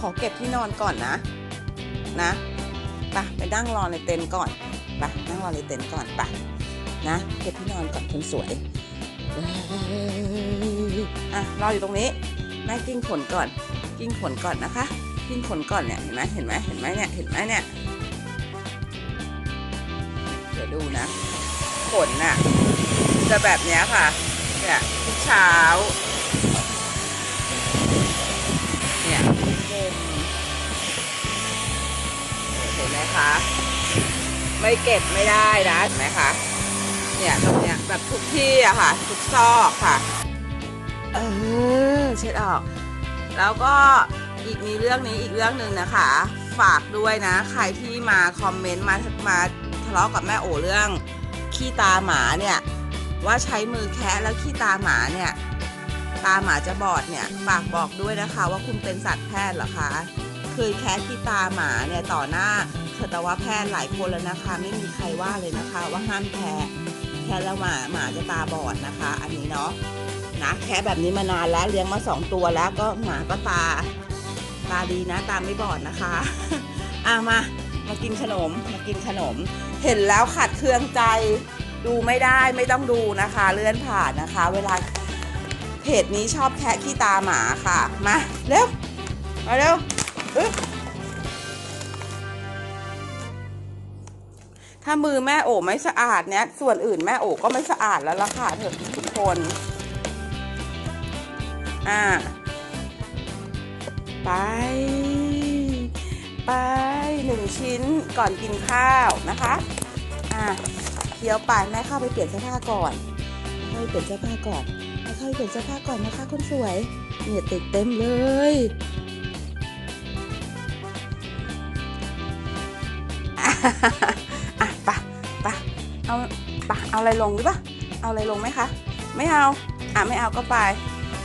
ขอเก็บที่นอนก่อนนะ นะไปไปนั่งรอในเต็นท์ก่อนไปนั่งรอในเต็นท์ก่อนไปนะ เก็บที่นอนก่อนคนสวยอะรออยู่ตรงนี้แม่กิ้งขนก่อน กิ้งขนก่อนนะคะ กิ้งขนก่อนเนี่ยเห็นไหมเห็นไหมเห็นไหมเนี่ยเห็นไหมเนี่ยเดี๋ยวดูนะขนน่ะจะแบบนี้ค่ะเนี่ยทุกเช้า ไหมคะ ไม่เก็บไม่ได้นะเห็นไหมคะเนี่ยตรงเนี้ยแบบทุกที่อะค่ะ ทุกซอกค่ะ เออเช็ดออก แล้วก็อีกมีเรื่องนี้อีกเรื่องหนึ่งนะคะ ฝากด้วยนะ ใครที่มาคอมเมนต์มามาทะเลาะกับแม่โอเรื่องขี้ตาหมาเนี่ย ว่าใช้มือแคะแล้วขี้ตาหมาเนี่ย ตาหมาจะบอดเนี่ย ฝากบอกด้วยนะคะว่าคุณเป็นสัตวแพทย์เหรอคะ เคยแคะขี้ตาหมาเนี่ยต่อหน้าสัตวแพทย์หลายคนแล้วนะคะ ไม่มีใครว่าเลยนะคะ ว่าห้ามแคะแคะแล้วหมาหมาจะตาบอดนะคะ อันนี้เนาะนะแคะแบบนี้มานานแล้วเลี้ยงมาสองตัวแล้วก็หมาก็ตา ตาดีนะตาไม่บอดนะคะอะมามากินขนมมากินขนม เห็นแล้วขัดเคืองใจดูไม่ได้ไม่ต้องดูนะคะ เลื่อนผ่านนะคะ เวลาเพจนี้ชอบแคะขี้ตาหมาค่ะ มาเร็วมาเร็ว ถ้ามือแม่โอไม่สะอาดเนี่ยส่วนอื่นแม่โอก็ไม่สะอาดแล้วล่ะค่ะเถอะทุกคน อ่า ไป ไปหนึ่งชิ้นก่อนกินข้าวนะคะ อะเคี้ยวไปแม่เข้าไปเปลี่ยนเสื้อผ้าก่อนแม่เข้าไปเปลี่ยนเสื้อผ้าก่อนแม่เข้าไปเปลี่ยนเสื้อผ้าก่อนนะคะคนสวยเนี่ยติดเต็มเลย อะปะปะเอาปะเอาอะไรลงหรือปะเอาอะไรลงไหมคะ ไม่เอา อะไม่เอาก็ไป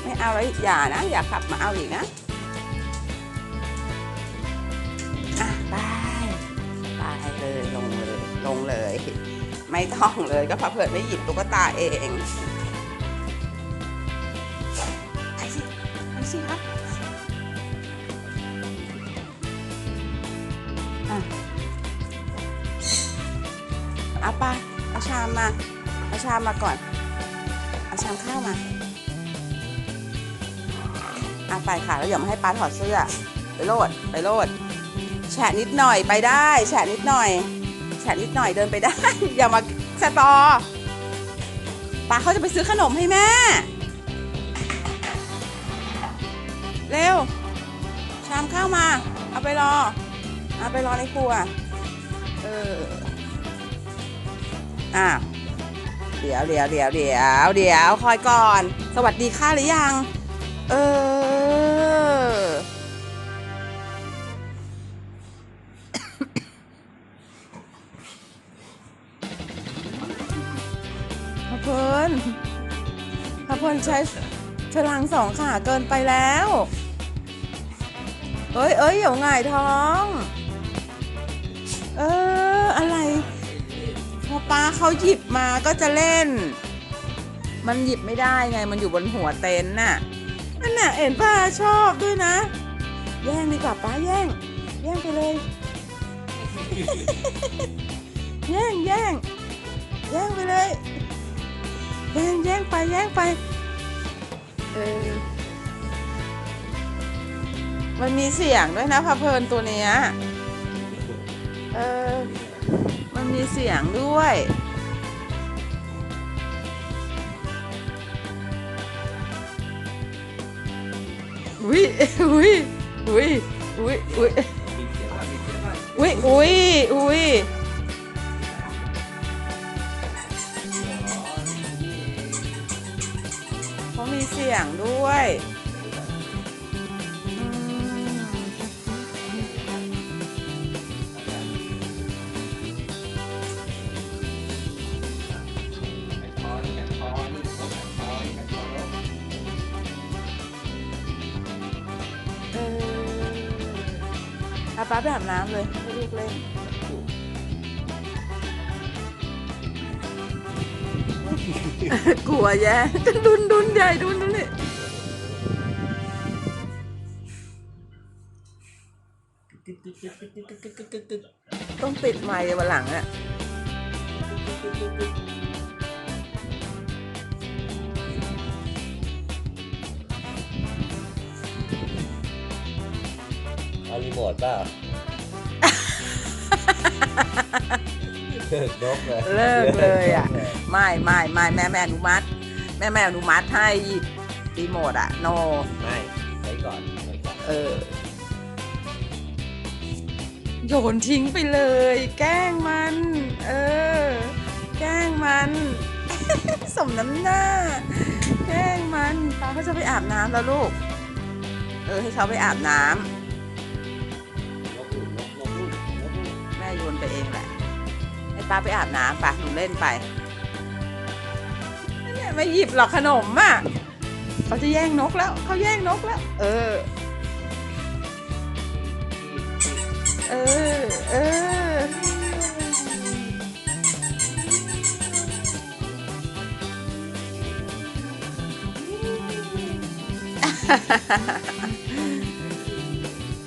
ไม่เอาแล้วอย่านะ อย่าขับมาเอาอีกนะอะไปไปเลยลงเลยลงเลย ไม่ต้องเลยก็พระเผิดไม่หยิบตุ๊กตาเองไปสิไปสิครับ ไปเอาชามมาเอาชามมาก่อนเอาชามข้าวมาเอาไปค่ะแล้วเดี๋ยวมาให้ป้าถอดเสื้อไปโลดไปโลดแฉะนิดหน่อยไปได้แฉะนิดหน่อยแฉะนิดหน่อยเดินไปได้ อย่ามาสตอป้าเขาจะไปซื้อขนมให้แม่ เร็ว ชามข้าวมา เอาไปรอ เอาไปรอในครัว เออ อะเดี๋ยวเดี๋ยวเดี๋ยวเดี๋ยวเดี๋ยวคอยก่อน สวัสดีค่ะหรือยัง เออ พระเพลินพระเพลินใช้ฉลังสองขาเกินไปแล้ว เอ้ยเอ้ยเดี๋ยวหงายท้อง เออ อะไร อป้าเขาหยิบมาก็จะเล่น มันหยิบไม่ได้ไงมันอยู่บนหัวเต็นท์น่ะนั่นน่ะเห็นป้าชอบด้วยนะ แย่งดีกว่าป้าแย่ง แย่งไปเลย แย่งแย่งแย่งไปเลยแย่งแย่งไปแย่งไปเออมันมีเสียงด้วยนะพะเพลินตัวเนี้ย มีเสียงด้วย อุ้ยอุ้ยอุ้ยอุ้ยอุ้ยอุ้ยอุ้ยอุ้ยเขามีเสียงด้วยาป้าไปอาบน้ำเลยให้ลูกเล่นกลัวแย่ดุนดุนใหญ่ดุนดุนนี่ต้องปิดไมค์วันหลังอะ เอารีโมทเปล่าเลิกนกเลยเลิกเลยอะ ไม่ไม่ไม่แม่แม่อนุมัติ แม่แม่อนุมัติให้หยิบรีโมทอะโน ไม่ไว้ก่อนไว้ก่อนเออ โยนทิ้งไปเลย แกล้งมัน เออ แกล้งมัน สมน้ำหน้า แกล้งมันป้าก็จะไปอาบน้ำแล้วลูก เออให้เขาไปอาบน้ำ ไปเองแหละให้ป้าไปอาบน้ำไปหนูเล่นไปนั่ไม่หยิบหรอกขนมอะเขาจะแย่งนกแล้วเขาแย่งนกแล้ว เออ เออ เออ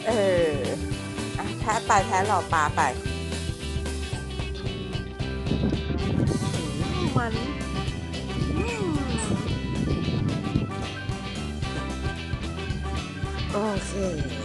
เอออะแพ้ไปแพ้หล่อปลาไป Mm. Okay.